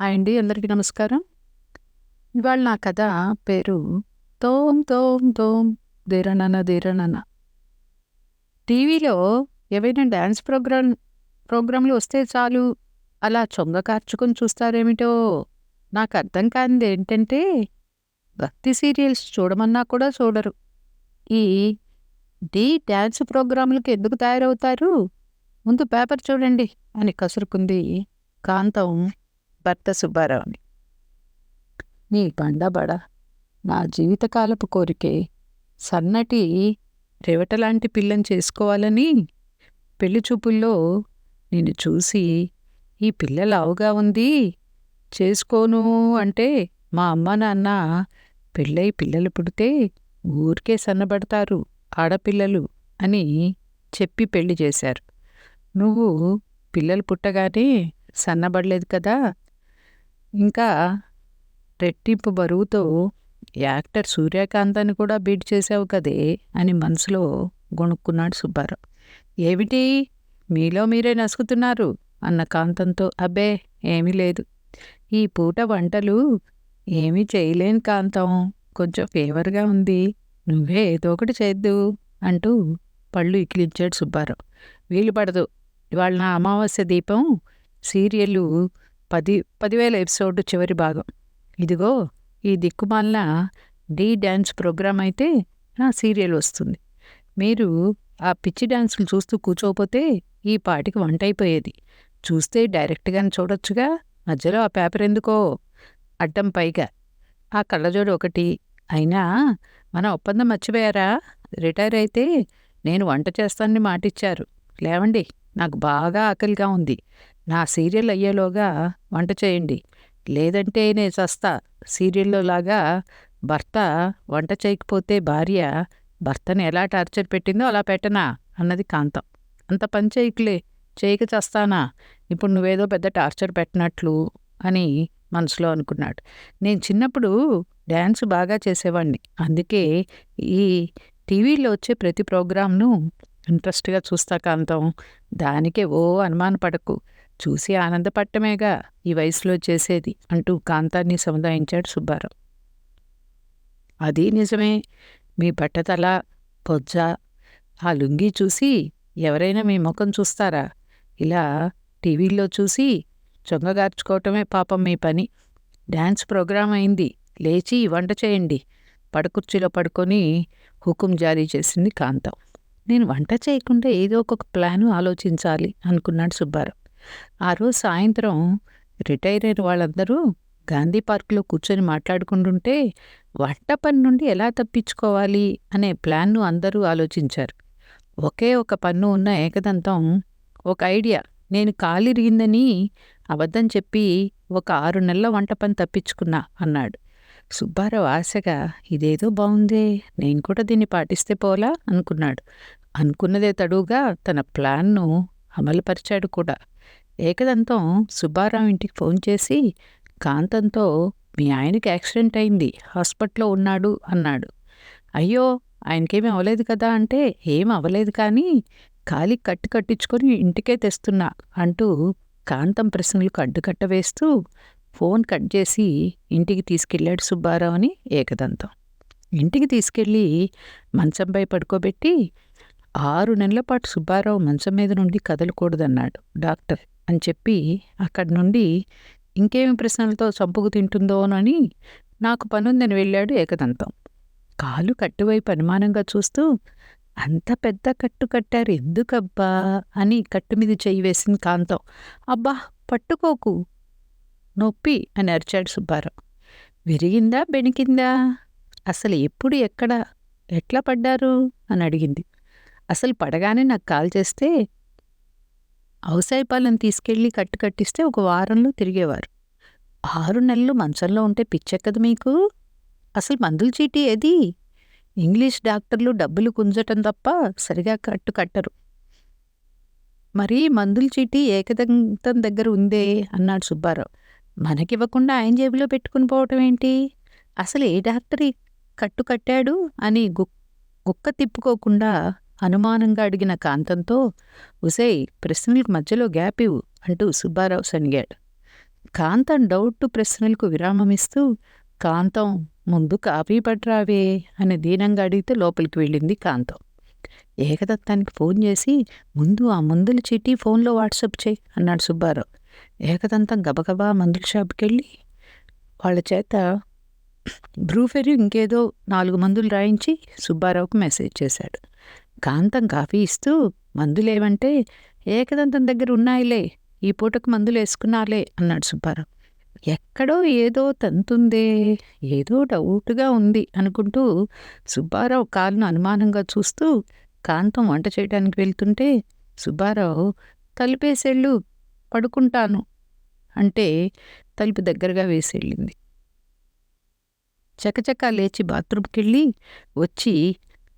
Hi అండి అందరికీ నమస్కారం. ఇవాళ నా కథ పేరు తోం తోం తోం దేరణన దేరణన టీవీలో ఏవైనా డ్యాన్స్ ప్రోగ్రామ్ ప్రోగ్రాంలు వస్తే చాలు అలా చొంగ కార్చుకొని చూస్తారేమిటో నాకు అర్థం కానిది ఏంటంటే భక్తి సీరియల్స్ చూడమన్నా కూడా చూడరు. ఈ డీ డ్యాన్స్ ప్రోగ్రాంలకు ఎందుకు తయారవుతారు? ముందు పేపర్ చూడండి అని కసురుకుంది కాంతం. భర్త సుబ్బారావుని. నీ బండబడ నా జీవితకాలపు కోరికే సన్నటి రేవటలాంటి పిల్లని చేసుకోవాలని పెళ్ళి చూపుల్లో నిన్ను చూసి ఈ పిల్ల లావుగా ఉంది. చేసుకోను అంటే మా అమ్మ నాన్న పెళ్ళై పిల్లలు పుడితే ఊరికే సన్నబడతారు ఆడపిల్లలు అని చెప్పి పెళ్ళి చేశారు. నువ్వు పిల్లలు పుట్టగానే సన్నబడలేదు కదా? ఇంకా రెట్టింపు బరువుతో యాక్టర్ సూర్యకాంతాన్ని కూడా బీట్ చేసావు కదే అని మనసులో గొణుక్కున్నాడు సుబ్బారావు. ఏమిటి? మీలో మీరే నసుకుతున్నారు అన్న కాంతంతో. అబ్బే ఏమీ లేదు. ఈ పూట వంటలు ఏమీ చేయలేని కాంతం. కొంచెం ఫేవర్గా ఉంది. నువ్వే ఏదో ఒకటి చేద్దు అంటూ పళ్ళు ఇకిలించాడు సుబ్బారావు. వీలు పడదు. ఇవాళ నా అమావాస్య దీపం సీరియలు పది పదివేల ఎపిసోడ్ చివరి భాగం. ఇదిగో ఈ దిక్కుమాలిన డీ డ్యాన్స్ ప్రోగ్రాం అయితే నా సీరియల్ వస్తుంది. మీరు ఆ పిచ్చి డ్యాన్సులు చూస్తూ కూర్చోపోతే ఈ పాటికి వంట అయిపోయేది. చూస్తే డైరెక్ట్గానే చూడొచ్చుగా మధ్యలో ఆ పేపర్ ఎందుకో? అడ్డం పైగా. ఆ కళ్ళజోడు ఒకటి. అయినా మన ఒప్పందం మర్చిపోయారా? రిటైర్ అయితే నేను వంట చేస్తానని మాటిచ్చారు. లేవండి నాకు బాగా ఆకలిగా ఉంది. నా సీరియల్ అయ్యేలోగా వంట చేయండి. లేదంటే నేను చస్తా సీరియల్లో లాగా భర్త వంట చేయకపోతే భార్య భర్తని ఎలా టార్చర్ పెట్టిందో అలా పెట్టనా అన్నది కాంతం. అంత పని చేయకులే. చేయక చస్తానా? ఇప్పుడు నువ్వేదో పెద్ద టార్చర్ పెట్టినట్లు అని మనసులో అనుకున్నాడు. నేను చిన్నప్పుడు డ్యాన్స్ బాగా చేసేవాడిని అందుకే ఈ టీవీలో వచ్చే ప్రతి ప్రోగ్రాంను ఇంట్రెస్ట్గా చూస్తా కాంతం. దానికే ఓ అనుమానపడకు. చూసి ఆనందపట్టమేగా ఈ వయసులో చేసేది అంటూ కాంతాన్ని సముదాయించాడు సుబ్బారావు. అది నిజమే. మీ బట్టతల పొజ్జ ఆ లుంగి చూసి ఎవరైనా మీ ముఖం చూస్తారా? ఇలా టీవీల్లో చూసి చొంగగార్చుకోవటమే పాపం మీ పని. డ్యాన్స్ ప్రోగ్రాం అయింది. లేచి వంట చేయండి. పడకుర్చీలో పడుకొని హుకుం జారీ చేసింది కాంతం. నేను వంట చేయకుండా ఏదో ఒక ప్లాను ఆలోచించాలి అనుకున్నాడు సుబ్బారావు. ఆ రోజు సాయంత్రం రిటైర్ అయిన వాళ్ళందరూ గాంధీ పార్క్లో కూర్చొని మాట్లాడుకుంటుంటే వంట పని నుండి ఎలా తప్పించుకోవాలి? అనే ప్లాన్ను అందరూ ఆలోచించారు. ఒకే ఒక పన్ను ఉన్న ఏకదంతం ఒక ఐడియా. నేను కాలిరిగిందని అబద్ధం చెప్పి ఒక ఆరు నెలల వంట పని తప్పించుకున్నా అన్నాడు. సుబ్బారావు ఆశగా ఇదేదో బాగుందే నేను కూడా దీన్ని పాటిస్తే పోలా అనుకున్నాడు. అనుకున్నదే తడువుగా తన ప్లాన్ను అమలుపరిచాడు కూడా. ఏకదంతం సుబ్బారావు ఇంటికి ఫోన్ చేసి కాంతంతో మీ ఆయనకి యాక్సిడెంట్ అయింది హాస్పిటల్లో ఉన్నాడు అన్నాడు. అయ్యో ఆయనకేమీ అవ్వలేదు కదా అంటే ఏం అవ్వలేదు కానీ కాలి కట్టు కట్టించుకొని ఇంటికే తెస్తున్నా అంటూ కాంతం ప్రశ్నలకు అడ్డుకట్ట వేస్తూ ఫోన్ కట్ చేసి ఇంటికి తీసుకెళ్ళాడు సుబ్బారావు అని ఏకదంతం. ఇంటికి తీసుకెళ్ళి మంచంపై పడుకోబెట్టి ఆరు నెలల పాటు సుబ్బారావు మంచం మీద నుండి కదలకూడదన్నాడు డాక్టర్. అని చెప్పి అక్కడి నుండి ఇంకేమి ప్రశ్నలతో చంపుకు తింటుందోనని నాకు పనుందని వెళ్ళాడు ఏకదంతం. కాలు కట్టువైపు అనుమానంగా చూస్తూ అంత పెద్ద కట్టు కట్టారు ఎందుకబ్బా అని కట్టు మీద చెయ్యి వేసింది కాంతం. అబ్బా పట్టుకోకు! నొప్పి అని అరిచాడు సుబ్బారావు. విరిగిందా బెణికిందా? అసలు ఎప్పుడు ఎక్కడ ఎట్లా పడ్డారు? అని అడిగింది. అసలు పడగానే నాకు కాల్ చేస్తే అవసాయిపాలను తీసుకెళ్ళి కట్టు కట్టిస్తే ఒక వారంలో తిరిగేవారు. ఆరు నెలలు మంచంలో ఉంటే పిచ్చెక్కదు మీకు? అసలు మందుల చీటీ ఏది? ఇంగ్లీష్ డాక్టర్లు డబ్బులు కుంజటం తప్ప సరిగా కట్టు కట్టరు. మరి మందుల చీటీ ఏకదంతం దగ్గర ఉందే అన్నాడు సుబ్బారావు. మనకివ్వకుండా ఆయన జేబులో పెట్టుకుని పోవటం ఏంటి? అసలు ఏ డాక్టర్ కట్టు కట్టాడు అని గుక్క తిప్పుకోకుండా అనుమానంగా అడిగిన కాంతంతో ఉసేయ్ ప్రశ్నలకు మధ్యలో గ్యాప్ ఇవ్వు అంటూ సుబ్బారావు సనిగాడు కాంతం డౌట్ ప్రశ్నలకు విరామమిస్తూ కాంతం ముందు కాఫీ పట్రావే అని దీనంగా అడిగితే లోపలికి వెళ్ళింది కాంతం. ఏకదత్తానికి ఫోన్ చేసి ముందు ఆ మందుల చీటీ ఫోన్లో వాట్సప్ చేయి అన్నాడు సుబ్బారావు. ఏకదంతం గబగబా మందుల షాప్కి వెళ్ళి వాళ్ళ చేత బ్రూఫెరీ ఇంకేదో నాలుగు మందులు రాయించి సుబ్బారావుకు మెసేజ్ చేశాడు. కాంతం కాఫీ ఇస్తూ మందులేవంటే ఏకదంతం దగ్గర ఉన్నాయిలే ఈ పూటకు మందులు వేసుకున్నాలే అన్నాడు సుబ్బారావు. ఎక్కడో ఏదో తంతుందే ఏదో డౌట్గా ఉంది అనుకుంటూ సుబ్బారావు కాలును అనుమానంగా చూస్తూ కాంతం వంట చేయడానికి వెళ్తుంటే సుబ్బారావు తలుపేసేళ్ళు పడుకుంటాను అంటే తలుపు దగ్గరగా వేసేళ్ళింది. చకచకా లేచి బాత్రూమ్కెళ్ళి వచ్చి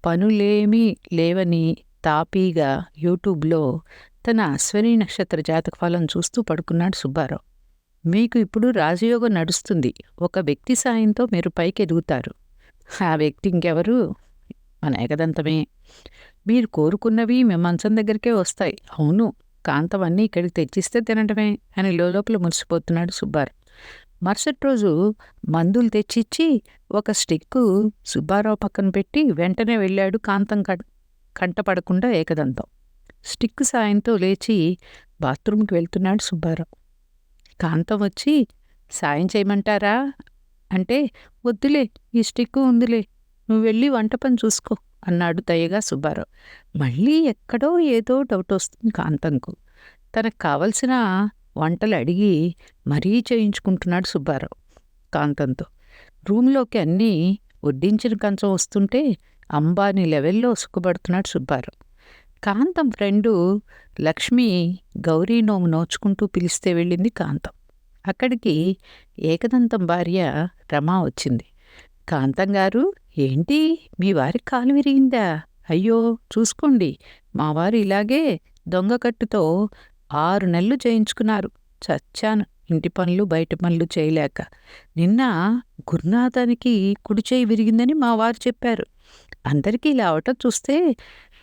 పనులేమీ లేవని తాపీగా యూట్యూబ్లో తన అశ్వని నక్షత్ర జాతక ఫలం చూస్తూ పడుకున్నాడు సుబ్బారావు. మీకు ఇప్పుడు రాజయోగం నడుస్తుంది. ఒక వ్యక్తి సాయంతో మీరు పైకి ఎదుగుతారు ఆ వ్యక్తి ఇంకెవరు? మన ఏకదంతమే. మీరు కోరుకున్నవి మీ మంచం దగ్గరికే వస్తాయి. అవును కాంతం అన్నీ ఇక్కడికి తెచ్చిస్తే తినటమే అని లోపల మురిసిపోతున్నాడు సుబ్బారావు. మరుసటి రోజు మందులు తెచ్చిచ్చి ఒక స్టిక్కు సుబ్బారావు పక్కన పెట్టి వెంటనే వెళ్ళాడు కాంతం కంటపడకుండా ఏకదంతం. స్టిక్ సాయంతో లేచి బాత్రూంకి వెళ్తున్నాడు సుబ్బారావు. కాంతం వచ్చి సాయం చేయమంటారా? అంటే వద్దులే ఈ స్టిక్కు ఉందిలే నువ్వు వెళ్ళి వంట పని చూసుకో అన్నాడు దయగా సుబ్బారావు. మళ్ళీ ఎక్కడో ఏదో డౌట్ వస్తుంది కాంతంకు. తనకు కావలసిన వంటలు అడిగి మరీ చేయించుకుంటున్నాడు సుబ్బారావు కాంతంతో. రూమ్లోకి అన్నీ వడ్డించిన కంచం వస్తుంటే అంబానీ లెవెల్లో సుఖపడుతున్నాడు సుబ్బారావు. కాంతం ఫ్రెండు లక్ష్మి గౌరీ నోము నోచుకుంటూ పిలిస్తే వెళ్ళింది కాంతం. అక్కడికి ఏకదంతం భార్య రమా వచ్చింది. కాంతం గారు ఏంటి? మీ వారికి కాలు విరిగిందా? అయ్యో చూసుకోండి. మా వారు ఇలాగే దొంగ కట్టుతో ఆరు నెలలు చేయించుకున్నారు. చచ్చాను. ఇంటి పనులు బయట పనులు చేయలేక. నిన్న గురునాథానికి కుడి చేయి విరిగిందని మా వారు చెప్పారు. అందరికీ ఇలా అవటం చూస్తే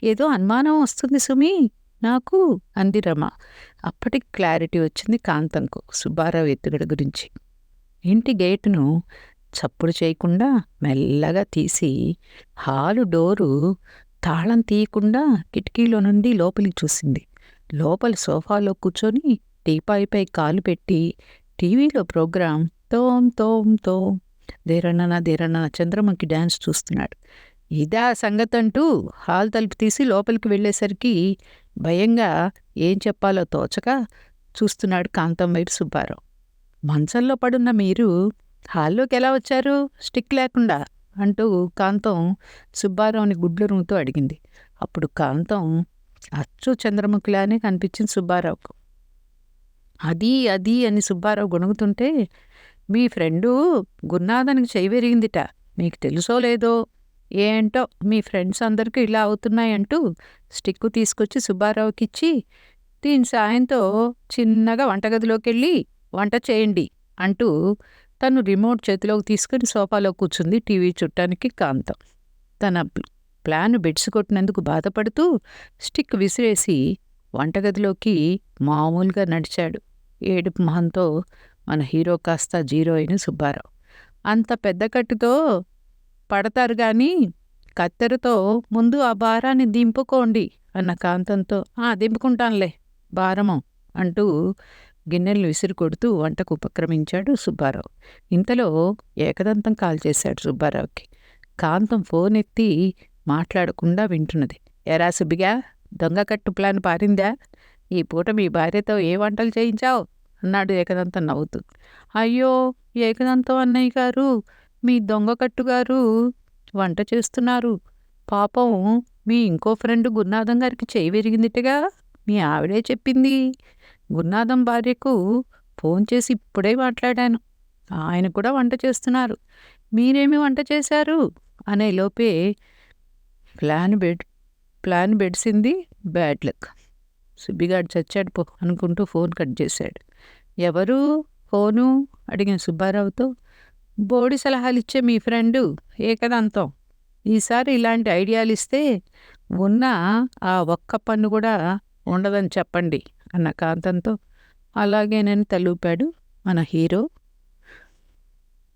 ఏదో అనుమానం వస్తుంది సుమి. నాకు అంది రమ. అప్పటికి క్లారిటీ వచ్చింది కాంతంకు సుబ్బారావు ఎత్తుగడ గురించి. ఇంటి గేటును చప్పుడు చేయకుండా మెల్లగా తీసి హాలు డోరు తాళం తీయకుండా కిటికీలో నుండి లోపలికి చూసింది. లోపల సోఫాలో కూర్చొని టీపాయిపై కాలు పెట్టి టీవీలో ప్రోగ్రాం తోం తోం తోం దేరన్నన దేరన్న చంద్రమ్మకి డ్యాన్స్ చూస్తున్నాడు. ఇదా అంటూ హాల్ తలుపు తీసి లోపలికి వెళ్ళేసరికి భయంగా ఏం చెప్పాలో తోచక చూస్తున్నాడు కాంతం వైపు సుబ్బారావు. మంచంలో పడున్న మీరు హాల్లోకి ఎలా వచ్చారు? స్టిక్ లేకుండా అంటూ కాంతం సుబ్బారావుని గుడ్లు రూముతో అడిగింది. అప్పుడు కాంతం అచ్చు చంద్రముఖిలానే కనిపించింది సుబ్బారావుకు. అది అది అని సుబ్బారావు గొణుగుతుంటే మీ ఫ్రెండు గురునాథానికి చెయ్యి పెరిగిందిట మీకు తెలుసో లేదో ఏంటో మీ ఫ్రెండ్స్ అందరికీ ఇలా అవుతున్నాయంటూ స్టిక్కు తీసుకొచ్చి సుబ్బారావుకి ఇచ్చి దీని సాయంతో చిన్నగా వంటగదిలోకి వెళ్ళి వంట చేయండి అంటూ తను రిమోట్ చేతిలోకి తీసుకుని సోఫాలో కూర్చుంది టీవీ చుట్టానికి కాంతం. తన ప్లాన్ బెడ్స్ కొట్టినందుకు బాధపడుతూ స్టిక్ విసిరేసి వంటగదిలోకి మామూలుగా నడిచాడు. ఏడుపు మొహంతో మన హీరో కాస్త జీరో అయిన సుబ్బారావు. అంత పెద్ద కట్టుతో పడతారు గాని కత్తెరతో ముందు ఆ భారాన్ని దింపుకోండి అన్న కాంతంతో. ఆ దింపుకుంటానులే భారము అంటూ గిన్నెలు విసిరి కొడుతూ వంటకు ఉపక్రమించాడు సుబ్బారావు. ఇంతలో ఏకదంతం కాల్ చేశాడు సుబ్బారావుకి. కాంతం ఫోన్ ఎత్తి మాట్లాడకుండా వింటున్నది. ఎరా సుబ్బిగా దొంగకట్టు ప్లాన్ పారిందా? ఈ పూట మీ భార్యతో ఏ వంటలు చేయించావు? అన్నాడు ఏకదంతం నవ్వుతూ. అయ్యో ఏకదంతం అన్నయ్య గారు మీ దొంగకట్టు గారు వంట చేస్తున్నారు. పాపం మీ ఇంకో ఫ్రెండ్ గురునాథం గారికి చేయి విరిగిందిటగా? మీ ఆవిడే చెప్పింది. గురునాథం భార్యకు ఫోన్ చేసి ఇప్పుడే మాట్లాడాను. ఆయన కూడా వంట చేస్తున్నారు. మీరేమి వంట చేశారు? అనే లోపే ప్లాన్ బెడ్ ప్లాన్ బెడ్సింది బ్యాడ్ లక్. సుబ్బిగాడు చచ్చాడు పో అనుకుంటూ ఫోన్ కట్ చేశాడు. ఎవరు? ఫోను? అడిగిన సుబ్బారావుతో. బోడి సలహాలు ఇచ్చే మీ ఫ్రెండు ఏకదంతం. ఈసారి ఇలాంటి ఐడియాలు ఇస్తే ఉన్న ఆ ఒక్క పన్ను కూడా ఉండదని చెప్పండి అన్న కాంతంతో. అలాగేనని తలూపాడు మన హీరో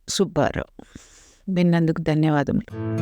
సుబ్బారావు. విన్నందుకు ధన్యవాదములు.